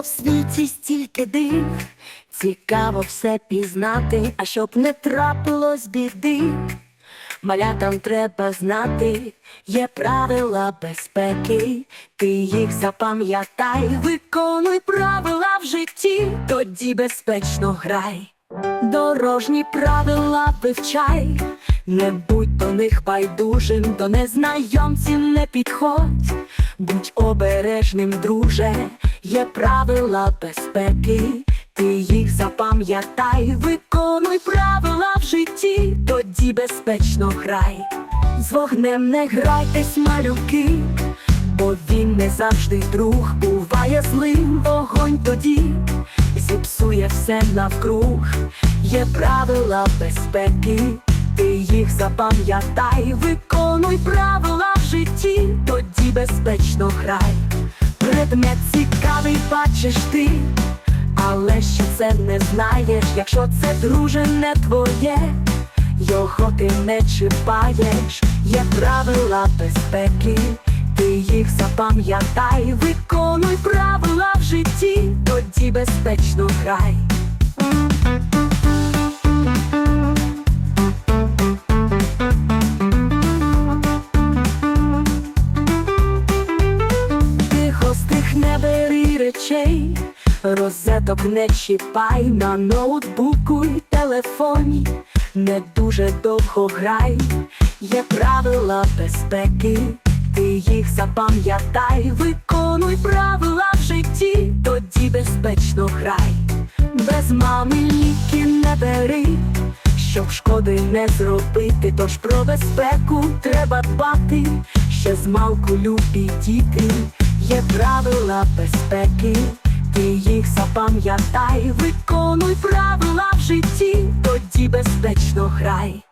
в світі стільки див, цікаво все пізнати, а щоб не трапилось біди. Малятам треба знати, є правила безпеки, ти їх запам'ятай, виконуй правила в житті, тоді безпечно грай. Дорожні правила вивчай, не будь до них байдужим, до незнайомців не підходь, будь обережним, друже, є правила безпеки, ти їх запам'ятай, виконуй правила в житті, тоді безпечно грай. З вогнем не грайтесь, малюки, бо він не завжди друг, буває злим вогонь тоді, зіпсує все навкруг, є правила безпеки, ти їх запам'ятай, виконуй правила в житті, тоді безпечно грай. Предмет цікавий бачиш ти, але ще це не знаєш, якщо це друже не твоє, його ти не чіпаєш, є правила безпеки, ти їх запам'ятай, виконуй правила в житті, тоді безпечно грай. Не бери речей, розеток не чіпай на ноутбуку й телефоні, не дуже довго грай, є правила безпеки, ти їх запам'ятай, виконуй правила в житті, тоді безпечно грай, без мами ліки не бери. Щоб шкоди не зробити, тож про безпеку треба дбати, ще змалку любі діти, є правила безпеки, ти їх запам'ятай, виконуй правила в житті, тоді безпечно грай.